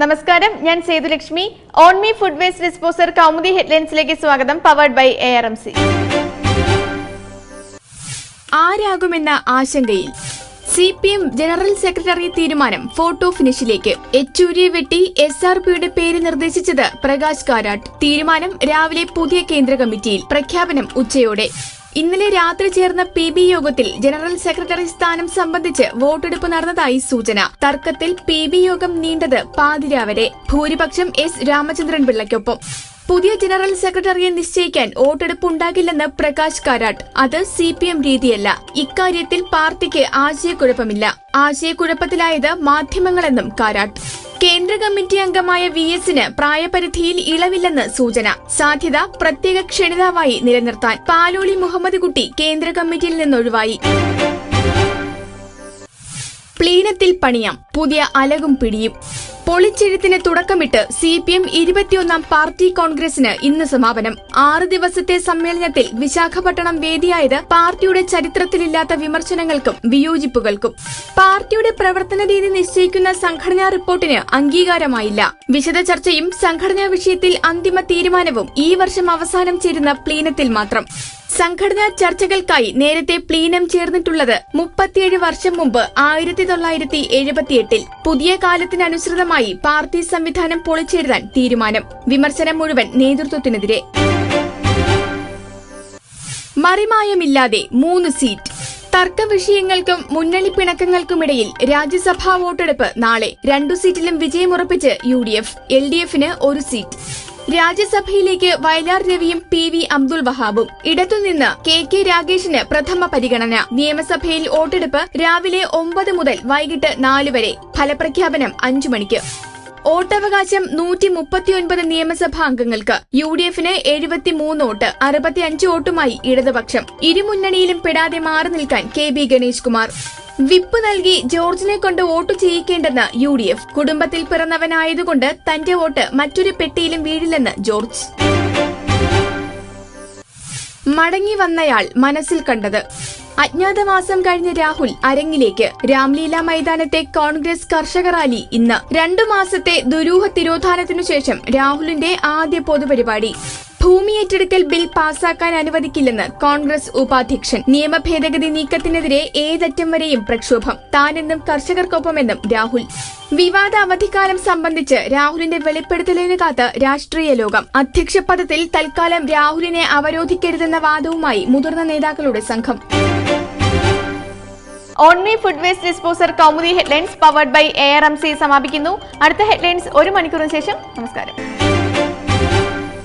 നമസ്കാരം. ഞാൻ Sethulakshmi. On me food waste disposer Kaumudi ഹെഡ്ലൈൻസിലേക്ക് സ്വാഗതം powered by A R M C ആരാകുമെന്ന ആശങ്കയിൽ C P M general secretary തീരുമാനം photo ഫിനിഷിലേക്ക്. യെച്ചൂരിയെ വെട്ടി എസ് ആർ പിയുടെ പേര് നിർദ്ദേശിച്ചത് പ്രകാശ് കാരാട്ട്. തീരുമാനം രാവിലെ പുതിയ കേന്ദ്ര കമ്മിറ്റിയിൽ പ്രഖ്യാപനം ഉച്ചയോടെ. ഇന്നലെ രാത്രി ചേർന്ന പി ബി യോഗത്തിൽ ജനറൽ സെക്രട്ടറി സ്ഥാനം സംബന്ധിച്ച് വോട്ടെടുപ്പ് നടന്നതായി സൂചന. തർക്കത്തിൽ പി ബി യോഗം നീണ്ടത് പാതിരാവരെ ഭൂരിപക്ഷം എസ് രാമചന്ദ്രൻ പിള്ളയ്ക്കൊപ്പം. പുതിയ ജനറൽ സെക്രട്ടറിയെ നിശ്ചയിക്കാൻ വോട്ടെടുപ്പ് ഉണ്ടാകില്ലെന്ന് പ്രകാശ് കാരാട്ട്. അത് സി പി എം രീതിയല്ല. ഇക്കാര്യത്തിൽ പാർട്ടിക്ക് ആശയക്കുഴപ്പമില്ല. ആശയക്കുഴപ്പത്തിലായത് മാധ്യമങ്ങളെന്നും കാരാട്ട്. കേന്ദ്ര കമ്മിറ്റി അംഗമായ വി എസിന് പ്രായപരിധിയിൽ ഇളവില്ലെന്ന് സൂചന. സാധ്യത പ്രത്യേക ക്ഷണിതാവായി നിലനിർത്താൻ പാലോളി മുഹമ്മദ് കുട്ടി കേന്ദ്ര കമ്മിറ്റിയിൽ നിന്നൊഴിവായി. പ്ലീനത്തിൽ പണിയാം. പുതിയ അലകും പിടിയും. പൊളിച്ചെഴുത്തിന് തുടക്കമിട്ട് സി പി എം ഇരുപത്തിയൊന്നാം പാർട്ടി കോൺഗ്രസിന് ഇന്ന് സമാപനം. ആറ് ദിവസത്തെ സമ്മേളനത്തിൽ വിശാഖപട്ടണം വേദിയായത് പാർട്ടിയുടെ ചരിത്രത്തിലില്ലാത്ത വിമർശനങ്ങൾക്കും വിയോജിപ്പുകൾക്കും. പാർട്ടിയുടെ പ്രവർത്തന രീതി നിശ്ചയിക്കുന്ന സംഘടനാ റിപ്പോർട്ടിന് അംഗീകാരമായില്ല. വിശദ ചർച്ചയും സംഘടനാ വിഷയത്തിൽ അന്തിമ തീരുമാനവും ഈ വർഷം അവസാനം ചേരുന്ന പ്ലീനത്തിൽ മാത്രം. സംഘടനാ ചർച്ചകൾക്കായി നേരത്തെ പ്ലീനം ചേർന്നിട്ടുള്ളത് മുപ്പത്തിയേഴ് വർഷം മുമ്പ് ആയിരത്തി തൊള്ളായിരത്തി എഴുപത്തിയെട്ടിൽ പുതിയ കാലത്തിനനുസൃതമായി പാർട്ടി സംവിധാനം പൊളിച്ചെഴുതാൻ തീരുമാനം. വിമർശനം മുഴുവൻ നേതൃത്വത്തിനെതിരെ. മറിമായമില്ലാതെ മൂന്ന് സീറ്റ്. തർക്ക വിഷയങ്ങൾക്കും മുന്നണി പിണക്കങ്ങൾക്കുമിടയിൽ രാജ്യസഭാ വോട്ടെടുപ്പ് നാളെ. രണ്ടു സീറ്റിലും വിജയമുറപ്പിച്ച് U D F L D എഫിന് ഒരു സീറ്റ്. രാജ്യസഭയിലേക്ക് വയലാർ രവിയും പി വി അബ്ദുൾ വഹാബും. ഇടത്തുനിന്ന് കെ കെ രാഗേഷിന് പ്രഥമ പരിഗണന. നിയമസഭയിൽ വോട്ടെടുപ്പ് രാവിലെ ഒമ്പത് മുതൽ വൈകിട്ട് നാല് വരെ. ഫലപ്രഖ്യാപനം അഞ്ചു മണിക്ക്. വോട്ടവകാശം നൂറ്റി മുപ്പത്തിയൊൻപത് നിയമസഭാ അംഗങ്ങൾക്ക്. യു ഡി എഫിന് എഴുപത്തിമൂന്ന് വോട്ട് അറുപത്തിയഞ്ച് വോട്ടുമായി ഇടതുപക്ഷം. ഇരുമുന്നണിയിലും പെടാതെ മാറി നിൽക്കാൻ K B Ganesh Kumar whip നൽകി ജോർജിനെ കൊണ്ട് വോട്ട് ചെയ്യിക്കേണ്ടെന്ന് യു ഡി എഫ് കുടുംബത്തിൽ പിറന്നവനായതുകൊണ്ട് തന്റെ വോട്ട് മറ്റൊരു പെട്ടിയിലും വീഴില്ലെന്ന് ജോർജ്. മടങ്ങി വന്നയാൾ മനസ്സിൽ കണ്ടത്. അജ്ഞാതവാസം കഴിഞ്ഞ രാഹുൽ അരങ്ങിലേക്ക് രാംലീല മൈതാനത്തെ കോൺഗ്രസ് കർഷക റാലി ഇന്ന് രണ്ടു മാസത്തെ ദുരൂഹ തിരോധാനത്തിനു ശേഷം രാഹുലിന്റെ ആദ്യ പൊതുപരിപാടി. ഭൂമി ഏറ്റെടുക്കൽ ബിൽ പാസാക്കാൻ അനുവദിക്കില്ലെന്ന് കോൺഗ്രസ് ഉപാധ്യക്ഷൻ. നിയമ ഭേദഗതി നീക്കത്തിനെതിരെ ഏതറ്റം വരെയും പ്രക്ഷോഭം. താനെന്നും കർഷകർക്കൊപ്പമെന്നും രാഹുൽ. വിവാദ അവധിക്കാലം സംബന്ധിച്ച് രാഹുലിന്റെ വെളിപ്പെടുത്തലിന് കാത്ത് രാഷ്ട്രീയ ലോകം. അധ്യക്ഷ പദത്തിൽ തൽക്കാലം രാഹുലിനെ അവരോധിക്കരുതെന്ന വാദവുമായി മുതിർന്ന നേതാക്കളുടെ സംഘം. On me food waste disposer Kaumudi headlines powered by A R M C സമാപിക്കുന്നു. അടുത്ത ഹെഡ്ലൈൻസ് ഒരു മണിക്കൂറിന് ശേഷം. നമസ്കാരം.